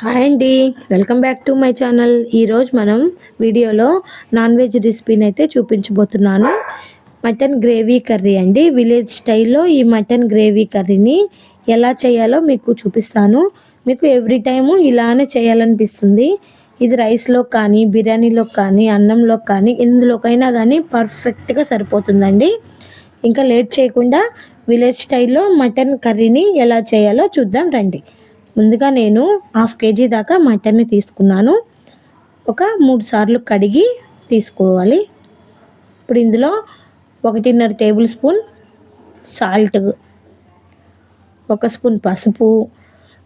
Hi అండి. Welcome back to my channel. ఈరోజు మనం వీడియోలో నాన్ వెజ్ రెసిపీని అయితే చూపించబోతున్నాను. మటన్ గ్రేవీ కర్రీ అండి. విలేజ్ స్టైల్లో ఈ మటన్ గ్రేవీ కర్రీని ఎలా చేయాలో మీకు చూపిస్తాను. మీకు ఎవ్రీ టైము ఇలానే చేయాలనిపిస్తుంది. ఇది రైస్లో కానీ బిర్యానీలో కానీ అన్నంలో కానీ ఎందులోకైనా కానీ పర్ఫెక్ట్గా సరిపోతుందండి. ఇంకా లేట్ చేయకుండా విలేజ్ స్టైల్లో మటన్ కర్రీని ఎలా చేయాలో చూద్దాం రండి. ముందుగా నేను హాఫ్ కేజీ దాకా మటన్ని తీసుకున్నాను. ఒక మూడు సార్లు కడిగి తీసుకోవాలి. ఇప్పుడు ఇందులో ఒకటిన్నర టేబుల్ స్పూన్ సాల్ట్ ఒక స్పూన్ పసుపు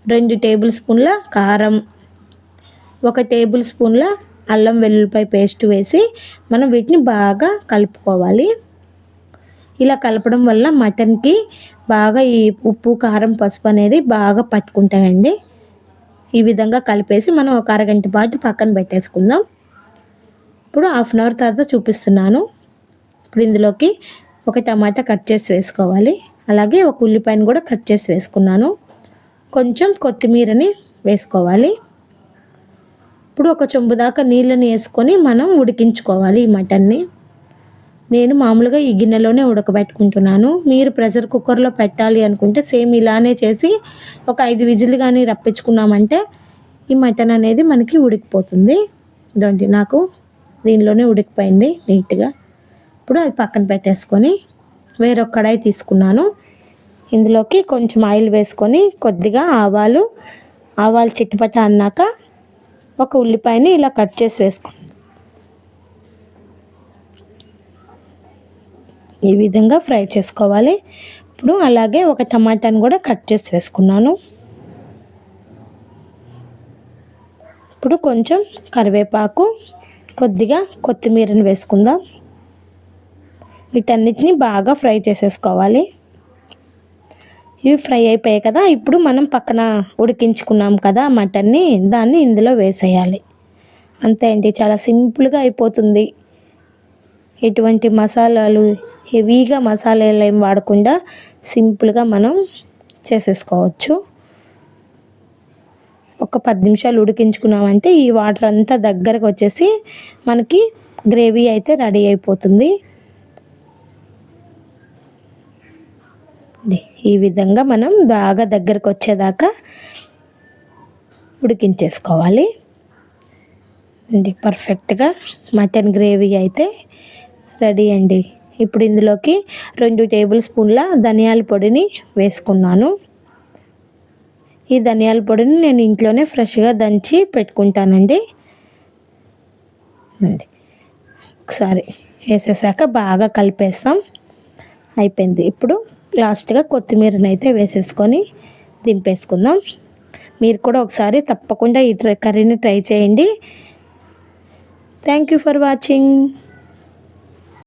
రెండు టేబుల్ స్పూన్ల కారం ఒక టేబుల్ స్పూన్ల అల్లం వెల్లుల్లిపాయ పేస్ట్ వేసి మనం వీటిని బాగా కలుపుకోవాలి. ఇలా కలపడం వల్ల మటన్కి బాగా ఈ ఉప్పు కారం పసుపు అనేది బాగా పట్టుకుంటాయండి. ఈ విధంగా కలిపేసి మనం ఒక అరగంట పాటు పక్కన పెట్టేసుకుందాం. ఇప్పుడు హాఫ్ అన్ అవర్ తర్వాత చూపిస్తున్నాను. ఇప్పుడు ఇందులోకి ఒక టమాటా కట్ చేసి వేసుకోవాలి. అలాగే ఒక ఉల్లిపాయను కూడా కట్ చేసి వేసుకున్నాను. కొంచెం కొత్తిమీరని వేసుకోవాలి. ఇప్పుడు ఒక చెంబు దాకా నీళ్ళని వేసుకొని మనం ఉడికించుకోవాలి ఈ మటన్ని. నేను మామూలుగా ఈ గిన్నెలోనే ఉడకబెట్టుకుంటున్నాను. మీరు ప్రెషర్ కుక్కర్లో పెట్టాలి అనుకుంటే సేమ్ ఇలానే చేసి ఒక ఐదు విజిల్ కానీ రప్పించుకున్నామంటే ఈ మటన్ అనేది మనకి ఉడికిపోతుంది. ఇదండి నాకు దీనిలోనే ఉడికిపోయింది నీట్గా. ఇప్పుడు అది పక్కన పెట్టేసుకొని వేరొక కడాయి తీసుకున్నాను. ఇందులోకి కొంచెం ఆయిల్ వేసుకొని కొద్దిగా ఆవాలు ఆవాలు చిట్టుపట అన్నాక ఒక ఉల్లిపాయని ఇలా కట్ చేసి వేసుకో ఈ విధంగా ఫ్రై చేసుకోవాలి? ఇప్పుడు అలాగే ఒక టమాటాని కూడా కట్ చేసి వేసుకున్నాను. ఇప్పుడు కొంచెం కరివేపాకు కొద్దిగా కొత్తిమీరని వేసుకుందాం. వీటన్నిటిని బాగా ఫ్రై చేసేసుకోవాలి. ఇవి ఫ్రై అయిపోయాయి కదా ఇప్పుడు మనం పక్కన ఉడికించుకున్నాం కదా మటన్ని దాన్ని ఇందులో వేసేయాలి. అంతే అండి చాలా సింపుల్గా అయిపోతుంది. ఎటువంటి మసాలాలు హెవీగా మసాలాలు ఏం వాడకుండా సింపుల్గా మనం చేసేసుకోవచ్చు. ఒక పది నిమిషాలు ఉడికించుకున్నామంటే ఈ వాటర్ అంతా దగ్గరకు వచ్చేసి మనకి గ్రేవీ అయితే రెడీ అయిపోతుంది. ఈ విధంగా మనం బాగా దగ్గరకు వచ్చేదాకా ఉడికించేసుకోవాలి. అండి పర్ఫెక్ట్గా మటన్ గ్రేవీ అయితే రెడీ అండి. ఇప్పుడు ఇందులోకి రెండు టేబుల్ స్పూన్ల ధనియాల పొడిని వేసుకున్నాను. ఈ ధనియాల పొడిని నేను ఇంట్లోనే ఫ్రెష్గా దంచి పెట్టుకుంటానండి. అండి ఒకసారి వేసేసాక బాగా కలిపేస్తాం. అయిపోయింది. ఇప్పుడు లాస్ట్గా కొత్తిమీరని అయితే వేసేసుకొని దింపేసుకుందాం. మీరు కూడా ఒకసారి తప్పకుండా ఈ కర్రీని ట్రై చేయండి. Thank you for watching.